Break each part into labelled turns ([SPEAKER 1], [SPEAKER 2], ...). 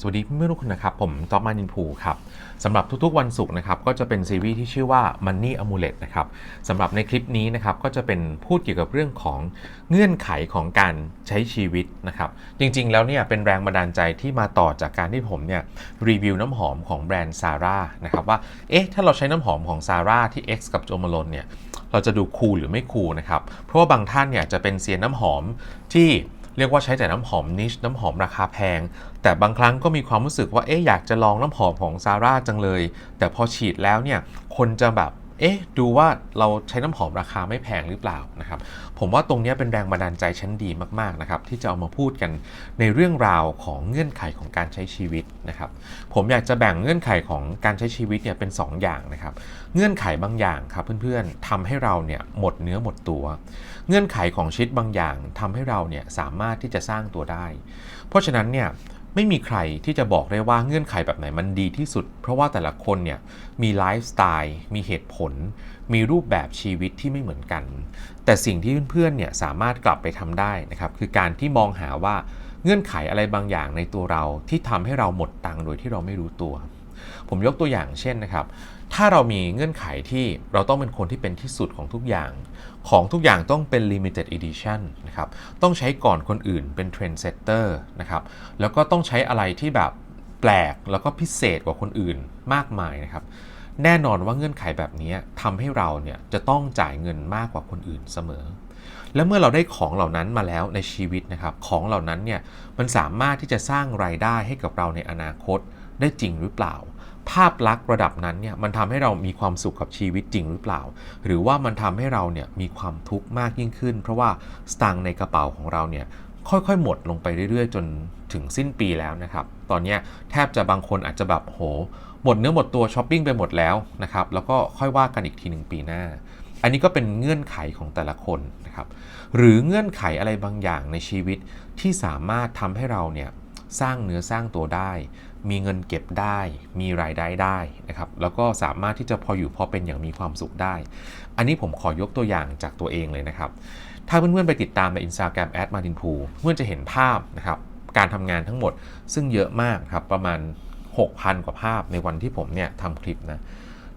[SPEAKER 1] สวัสดีเพื่อนๆทุกคนนะครับ ผมจอบมานินภูครับสำหรับทุกๆวันศุกร์นะครับ ก็จะเป็นซีรีส์ที่ชื่อว่า Money Amulet นะครับสำหรับในคลิปนี้นะครับ ก็จะเป็นพูดเกี่ยวกับเรื่องของเงื่อนไขของการใช้ชีวิตนะครับ จริงๆ แล้วเนี่ยเป็นแรงบันดาลใจที่มาต่อจากการที่ผมเนี่ยรีวิวน้ำหอมของแบรนด์ซาร่านะครับว่า เอ๊ะ ถ้าเราใช้น้ำหอมของซาร่าที่ X กับโจมาลนเนี่ย เราจะดูคูลหรือไม่คูลนะครับ เพราะว่าบางท่านเนี่ยจะเป็นเซียนน้ำหอมที่ เรียกว่าใช้แต่น้ำหอมนิชน้ำหอมราคาแพง แต่บางครั้งก็มีความรู้สึกว่าเอ๊ะอยากจะลองน้ำหอมของซาร่าจังเลย แต่พอฉีดแล้วเนี่ยคนจะแบบ เอ๊ะดูว่าเราใช้น้ำหอมราคาไม่แพงหรือเปล่านะครับ ผมว่าตรงนี้เป็นแรงบันดาลใจชั้นดีมากๆนะครับที่จะเอามาพูดกันในเรื่องราวของเงื่อนไขของการใช้ชีวิตนะครับ ผมอยากจะแบ่งเงื่อนไขของการใช้ชีวิตเนี่ยเป็น 2 อย่างนะครับ เงื่อนไขบางอย่างครับเพื่อนๆทำให้เราเนี่ยหมดเนื้อหมดตัว เงื่อนไขของชีวิตบางอย่างทำให้เราเนี่ยสามารถที่จะสร้างตัวได้ เพราะฉะนั้นเนี่ย ไม่มีใครที่จะบอกได้ว่าเงื่อนไขแบบไหนมันดีที่สุด เพราะว่าแต่ละคนเนี่ยมีไลฟ์สไตล์มีเหตุผล มีรูปแบบชีวิตที่ไม่เหมือนกัน แต่สิ่งที่เพื่อนๆเนี่ยสามารถกลับไปทำได้นะครับคือการที่มองหาว่าเงื่อนไขอะไรบางอย่างในตัวเราที่ทำให้เราหมดตังค์โดยที่เราไม่รู้ตัว ผมยกตัวอย่างเช่นนะครับ ถ้าเรามีเงื่อนไขที่เราต้องเป็นคนที่เป็นที่สุดของทุกอย่าง ของทุกอย่างต้องเป็น limited edition นะครับ ต้องใช้ก่อนคนอื่นเป็น trend setter นะครับ แล้วก็ต้องใช้อะไรที่แบบแปลกแล้วก็พิเศษกว่าคนอื่นมากมายนะครับแน่นอนว่าเงื่อนไขแบบนี้ทำให้เราเนี่ยจะต้องจ่ายเงินมากกว่าคนอื่นเสมอ และเมื่อเราได้ของเหล่านั้นมาแล้วในชีวิตนะครับ ของเหล่านั้นเนี่ยมันสามารถที่จะสร้างรายได้ให้กับเราในอนาคต ได้จริงหรือเปล่า ภาพลักษณ์ระดับนั้นเนี่ยมันทำให้เรามีความสุขกับชีวิตจริงหรือเปล่า หรือว่ามันทำให้เราเนี่ยมีความทุกข์มากยิ่งขึ้น เพราะว่าสตางค์ในกระเป๋าของเราเนี่ยค่อยๆ หมดลงไปเรื่อยๆ จนถึงสิ้นปีแล้วนะครับ ตอนนี้แทบจะบางคนอาจจะแบบโห หมดเนื้อหมดตัวช้อปปิ้งไปหมดแล้วนะครับ แล้วก็ค่อยว่ากันอีกทีหนึ่งปีหน้า อันนี้ก็เป็นเงื่อนไขของแต่ละคนนะครับ หรือเงื่อนไขอะไรบางอย่างในชีวิตที่สามารถทำให้เราเนี่ย สร้างเนื้อสร้างตัวได้ มีเงินเก็บได้ มีรายได้ได้นะครับ แล้วก็สามารถที่จะพออยู่พอเป็นอย่างมีความสุขได้ อันนี้ผมขอยกตัวอย่างจากตัวเองเลยนะครับ ถ้าเพื่อนๆไปติดตามใน Instagram แอดมา i ินพูเพื่อนจะเห็นภาพนะครับ การทำงานทั้งหมดซึ่งเยอะมากครับประมาณ 6,000 กว่าภาพในวันที่ผมเนี่ยทำคลิปนะ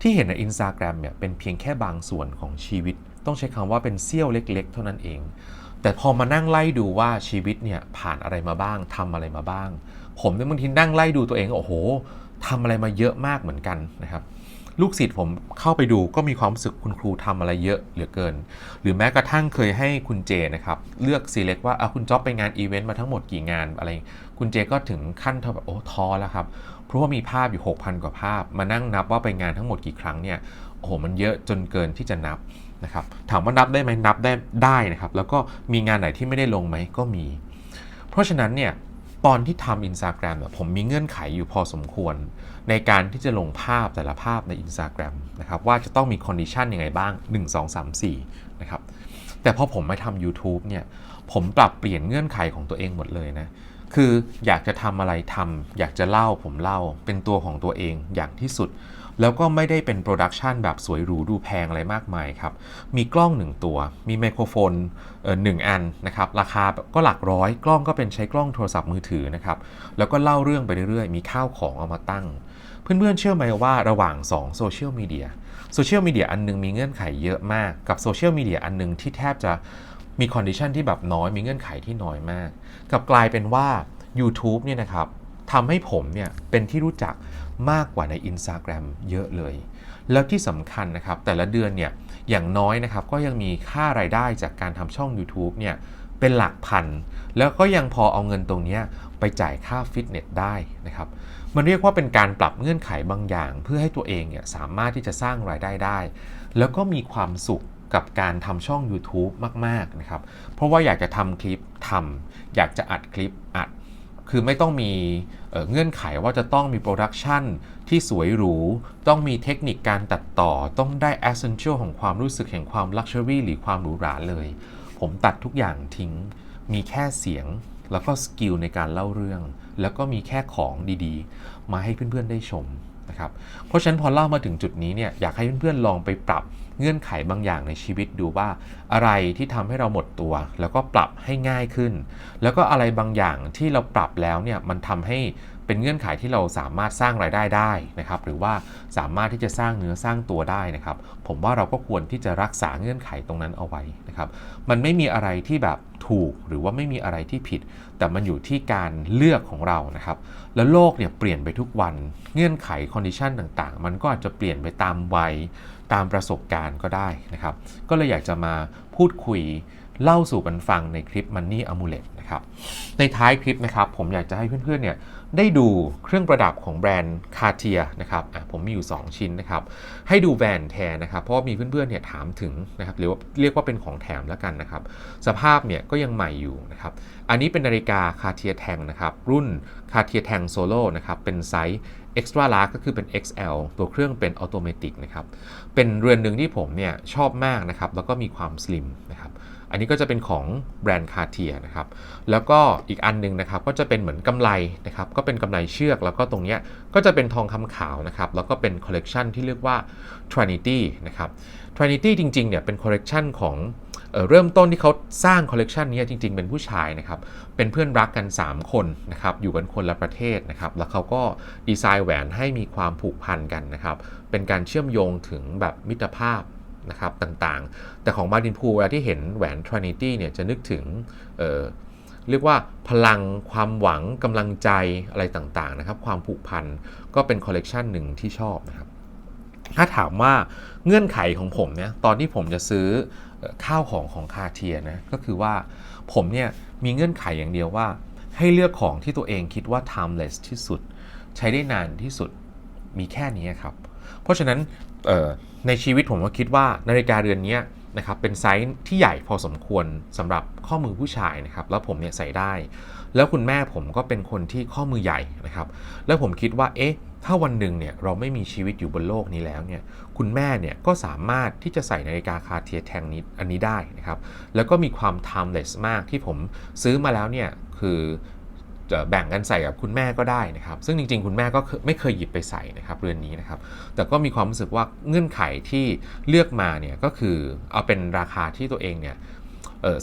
[SPEAKER 1] ที่เห็นใน Instagram เนี่ยเป็นเพียงแค่บางส่วนของชีวิต ต้องใช้คำว่าเป็นเสี้ยวเล็ก ๆ เท่านั้นเอง แต่พอมานั่งไล่ดูว่าชีวิตเนี่ยผ่านอะไรมาบ้างทำอะไรมาบ้าง ผมเนี่ยบางทีนั่งไล่ดูตัวเองโอ้โหทำอะไรมาเยอะมากเหมือนกันนะครับ ลูกศิษย์ผมเข้าไปดูก็มีความรู้สึกคุณครูทำอะไรเยอะเหลือเกิน หรือแม้กระทั่งเคยให้คุณเจนะครับเลือกซีเล็กว่าเอาคุณจ๊อบไปงานอีเวนต์มาทั้งหมดกี่งานอะไร คุณเจก็ถึงขั้นเท่าแบบโอ้ท้อแล้วครับเพราะว่ามีภาพอยู่ 6,000 กว่าภาพ มานั่งนับว่าไปงานทั้งหมดกี่ครั้งเนี่ยโอ้โหมันเยอะจนเกินที่จะนับ นะครับถามว่านับได้ไหมนับได้ได้นะครับ แล้วก็มีงานไหนที่ไม่ได้ลงไหมก็มี เพราะฉะนั้นเนี่ยตอนที่ทำอินสตาแกรมเนี่ยผมมีเงื่อนไขอยู่พอสมควร ในการที่จะลงภาพแต่ละภาพใน Instagram นะครับว่าจะต้องมีคอนดิชันยังไงบ้าง 1 2 3 4 นะครับ แต่พอผมมาทำ YouTube เนี่ยผมปรับเปลี่ยนเงื่อนไขของตัวเองหมดเลยนะ คืออยากจะทำอะไรทำอยากจะเล่าผมเล่า เป็นตัวของตัวเองอย่างที่สุด แล้วก็ไม่ได้เป็นโปรดักชันแบบสวยหรูดูแพงอะไรมากมายครับ มีกล้อง 1 ตัว มีไมโครโฟนเอ่อหนึ่งอันนะครับ ราคาก็หลักร้อย กล้องก็เป็นใช้กล้องโทรศัพท์มือถือนะครับ แล้วก็เล่าเรื่องไปเรื่อยๆ มีข้าวของเอามาตั้ง เพื่อนๆเชื่อไหมว่าระหว่าง2โซเชียลมีเดียโซเชียลมีเดียอันหนึงมีเงื่อนไขเยอะมาก กับโซเชียลมีเดียอันหนึงที่แทบจะ มีคอนดิชันที่แบบน้อยมีเงื่อนไขที่น้อยมาก กับกลายเป็นว่า YouTube เนี่ยนะครับทำให้ผมเนี่ยเป็นที่รู้จักมากกว่าใน Instagram เยอะเลย แล้วที่สำคัญนะครับแต่ละเดือนเนี่ยอย่างน้อยนะครับก็ยังมีค่ารายได้จากการทำช่อง YouTube เนี่ยเป็นหลักพัน แล้วก็ยังพอเอาเงินตรงนี้ไปจ่ายค่าฟิตเนสได้นะครับ มันเรียกว่าเป็นการปรับเงื่อนไขบางอย่าง เพื่อให้ตัวเองเนี่ยสามารถที่จะสร้างรายได้ได้ แล้วก็มีความสุข กับการทำช่อง YouTube มากๆนะครับ เพราะว่าอยากจะทำคลิปทำอยากจะอัดคลิปอัด คือไม่ต้องมีเเงื่อนไขว่าจะต้องมีโปรดักชันที่สวยหรู ต้องมีเทคนิคการตัดต่อ ต้องได้ essential ของความรู้สึกแห่งความ luxury หรือความหรูหราเลย ผมตัดทุกอย่างทิ้ง มีแค่เสียง แล้วก็สกิลในการเล่าเรื่อง แล้วก็มีแค่ของดีๆ มาให้เพื่อนๆได้ชม นะครับ เพราะฉะนั้นพอเล่ามาถึงจุดนี้เนี่ยอยากให้เพื่อนๆลองไปปรับเงื่อนไขบางอย่างในชีวิตดูว่าอะไรที่ทำให้เราหมดตัว แล้วก็ปรับให้ง่ายขึ้น แล้วก็อะไรบางอย่างที่เราปรับแล้วเนี่ยมันทำให้ เป็นเงื่อนไขที่เราสามารถสร้างรายได้ได้นะครับ หรือว่าสามารถที่จะสร้างเนื้อสร้างตัวได้นะครับ ผมว่าเราก็ควรที่จะรักษาเงื่อนไขตรงนั้นเอาไว้นะครับ มันไม่มีอะไรที่แบบถูกหรือว่าไม่มีอะไรที่ผิด แต่มันอยู่ที่การเลือกของเรานะครับ แล้วโลกเนี่ยเปลี่ยนไปทุกวัน เงื่อนไขคอนดิชันต่างๆ มันก็อาจจะเปลี่ยนไปตามวัยตามประสบการณ์ก็ได้นะครับ ก็เลยอยากจะมาพูดคุย เล่าสู่กันฟังในคลิป Money Amulet นะครับ ในท้ายคลิปนะครับผมอยากจะให้เพื่อนๆเนี่ยได้ดูเครื่องประดับของแบรนด์ Cartier นะครับผมมีอยู่ 2 ชิ้นนะครับ ให้ดูแวนแทนนะครับ เพราะว่ามีเพื่อนๆเนี่ยถามถึงนะครับหรือว่าเรียกว่าเป็นของแถมแล้วกันนะครับ สภาพเนี่ยก็ยังใหม่อยู่นะครับ อันนี้เป็นนาฬิกา Cartier Tank นะครับ รุ่น Cartier Tank Solo นะครับเป็นไซส์ extra large ก็คือเป็น XL ตัวเครื่องเป็นออโตเมติกนะครับเป็นเรือนหนึ่งที่ผมเนี่ยชอบมากนะครับแล้วก็มีความสลิมนะครับ อันนี้ก็จะเป็นของแบรนด์คาเทียนะครับ แล้วก็อีกอันหนึงนะครับก็จะเป็นเหมือนกำไรนะครับ ก็เป็นกำไรเชือก แล้วก็ตรงเนี้ยก็จะเป็นทองคำขาวนะครับ แล้วก็เป็นคอลเลกชันที่เรียกว่า Trinity นะครับ Trinity จริงๆเนี่ยเป็นคอลเลกชันของเออเริ่มต้นที่เขาสร้างคอลเลกชันนี้จริง ๆ เป็นผู้ชายนะครับ เป็นเพื่อนรักกัน 3 คนนะครับ อยู่กันคนละประเทศนะครับ แล้วเขาก็ดีไซน์แหวนให้มีความผูกพันกันนะครับ เป็นการเชื่อมโยงถึงแบบมิตรภาพ นะครับต่างๆ แต่ของมาดินพูเวลาที่เห็นแหวน Trinity เนี่ยจะนึกถึงเเรียกว่าพลังความหวังกำลังใจอะไรต่างๆนะครับ ความผูกพันก็เป็นคอลเลกชันหนึ่งที่ชอบนะครับ ถ้าถามว่าเงื่อนไขของผมเนี่ยตอนที่ผมจะซื้อข้าวของของคาเทียนะก็คือว่าผมเนี่ยมีเงื่อนไขอย่างเดียวว่า ให้เลือกของที่ตัวเองคิดว่า timeless ที่สุด ใช้ได้นานที่สุดมีแค่นี้ครับ เพราะฉะนั้น ในชีวิตผมก็คิดว่านาฬิกาเรือนนี้นะครับเป็นไซส์ที่ใหญ่พอสมควรสำหรับข้อมือผู้ชายนะครับแล้วผมเนี่ยใส่ได้ แล้วคุณแม่ผมก็เป็นคนที่ข้อมือใหญ่นะครับแล้วผมคิดว่าเอ๊ะถ้าวันหนึ่งเนี่ยเราไม่มีชีวิตอยู่บนโลกนี้แล้วเนี่ยคุณแม่เนี่ยก็สามารถที่จะใส่นาฬิกาคาเทียแทงนี้อันนี้ได้นะครับแล้วก็มีความ timeless มากที่ผมซื้อมาแล้วเนี่ยคือ จะแบ่งกันใส่กับคุณแม่ก็ได้นะครับ ซึ่งจริง ๆ คุณแม่ก็ไม่เคยหยิบไปใส่นะครับเรือนนี้นะครับ แต่ก็มีความรู้สึกว่าเงื่อนไขที่เลือกมาเนี่ยก็คือเอาเป็นราคาที่ตัวเองเนี่ย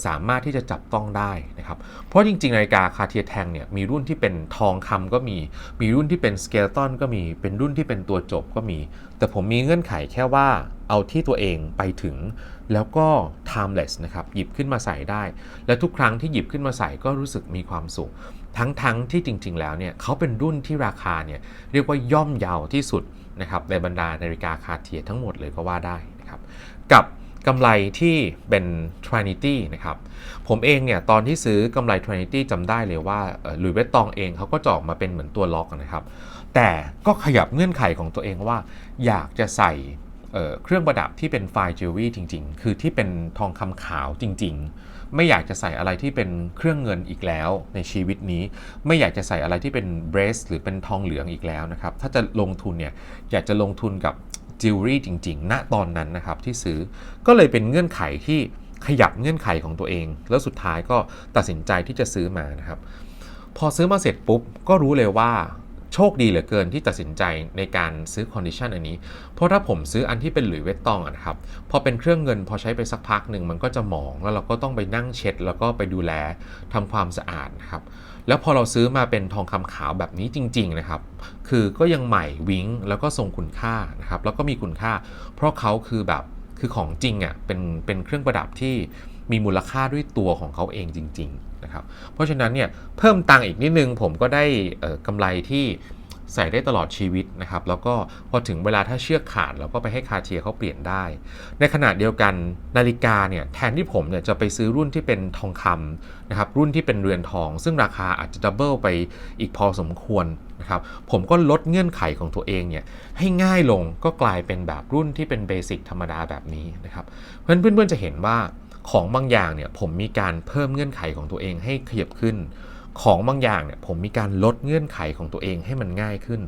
[SPEAKER 1] สามารถที่จะจับต้องได้นะครับ เพราะจริงๆนาฬิกาคาเทียแทงเนี่ยมีรุ่นที่เป็นทองคำก็มี มีรุ่นที่เป็นสเกลตันก็มี เป็นรุ่นที่เป็นตัวจบก็มี แต่ผมมีเงื่อนไขแค่ว่าเอาที่ตัวเองไปถึง แล้วก็ timeless นะครับหยิบขึ้นมาใส่ได้ และทุกครั้งที่หยิบขึ้นมาใส่ก็รู้สึกมีความสุข ทั้งๆที่จริง ๆ แล้วเนี่ยเขาเป็นรุ่นที่ราคาเนี่ยเรียกว่าย่อมเยาวที่สุดนะครับในบรรดานาฬิกาคาเทียทั้งหมดเลยก็ว่าได้นะครับกับ กำไรที่เป็น Trinity นะครับ ผมเองเนี่ยตอนที่ซื้อกำไร Trinity จำได้เลยว่าหลุยเวตตองเองเขาก็จะออกมาเป็นเหมือนตัวล็อกนะครับ แต่ก็ขยับเงื่อนไขของตัวเองว่า อยากจะใส่เเครื่องประดับที่เป็นไฟเจลวี่จริง ๆ คือที่เป็นทองคำขาวจริง ๆ ไม่อยากจะใส่อะไรที่เป็นเครื่องเงินอีกแล้วในชีวิตนี้ ไม่อยากจะใส่อะไรที่เป็นเบรสหรือเป็นทองเหลืองอีกแล้วนะครับ ถ้าจะลงทุนเนี่ยอยากจะลงทุนกับ จิวเวลรี่จริงๆ ณตอนนั้นนะครับที่ซื้อก็เลยเป็นเงื่อนไขที่ขยับเงื่อนไขของตัวเอง แล้วสุดท้ายก็ตัดสินใจที่จะซื้อมานะครับ พอซื้อมาเสร็จปุ๊บก็รู้เลยว่า โชคดีเหลือเกินที่ตัดสินใจในการซื้อคอนดิชันอันนี้ เพราะถ้าผมซื้ออันที่เป็นหลุยเวตตองอะนะครับ พอเป็นเครื่องเงินพอใช้ไปสักพักหนึ่งมันก็จะหมองแล้วเราก็ต้องไปนั่งเช็ด แล้วก็ไปดูแลทำความสะอาดนะครับ แล้วพอเราซื้อมาเป็นทองคำขาวแบบนี้จริง ๆ นะครับ คือก็ยังใหม่วิ้งแล้วก็ทรงคุณค่านะครับ แล้วก็มีคุณค่า เพราะเขาคือแบบคือของจริงอะ่ะเป็นเป็นเครื่องประดับที่ มีมูลค่าด้วยตัวของเขาเองจริงๆนะครับเพราะฉะนั้นเนี่ยเพิ่มตังค์อีกนิดนึงผมก็ได้กำไรที่ใส่ได้ตลอดชีวิตนะครับ แล้วก็พอถึงเวลาถ้าเชือกขาด เราก็ไปให้คาเทียเขาเปลี่ยนได้ ในขณะเดียวกันนาฬิกาเนี่ยแทนที่ผมเนี่ยจะไปซื้อรุ่นที่เป็นทองคำนะครับรุ่นที่เป็นเรือนทอง ซึ่งราคาอาจจะดับเบิลไปอีกพอสมควรนะครับผมก็ลดเงื่อนไขของตัวเองเนี่ยให้ง่ายลงก็กลายเป็นแบบรุ่นที่เป็นเบสิกธรรมดาแบบนี้นะครับ เพราะฉะนั้นเพื่อนๆจะเห็นว่า ของบางอย่างเนี่ยผมมีการเพิ่มเงื่อนไขของตัวเองให้ขยับขึ้น ของบางอย่างเนี่ยผมมีการลดเงื่อนไขของตัวเองให้มันง่ายขึ้น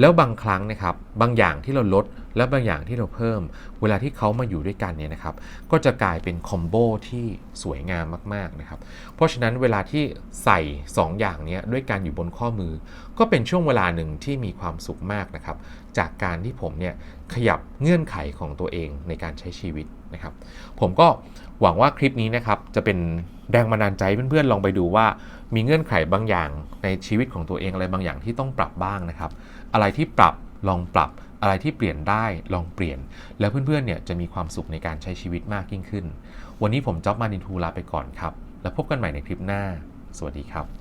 [SPEAKER 1] แล้วบางครั้งนะครับบางอย่างที่เราลดและบางอย่างที่เราเพิ่ม เวลาที่เขามาอยู่ด้วยกันเนี่ยนะครับก็จะกลายเป็นคอมโบที่สวยงามมากๆนะครับเพราะฉะนั้นเวลาที่ใส่ 2 อย่างนี้ด้วยการอยู่บนข้อมือ ก็เป็นช่วงเวลาหนึ่งที่มีความสุขมากนะครับจากการที่ผมเนี่ยขยับเงื่อนไขของตัวเองในการใช้ชีวิตนะครับผมก็หวังว่าคลิปนี้นะครับจะเป็น แรงบันดาลใจเพื่อนๆลองไปดูว่า มีเงื่อนไขบางอย่างในชีวิตของตัวเองอะไรบางอย่างที่ต้องปรับบ้างนะครับ อะไรที่ปรับลองปรับอะไรที่เปลี่ยนได้ลองเปลี่ยน แล้วเพื่อนๆเนี่ยจะมีความสุขในการใช้ชีวิตมากยิ่งขึ้น วันนี้ผมจ๊อบมานินทูลาไปก่อนครับ แล้วพบกันใหม่ในคลิปหน้า สวัสดีครับ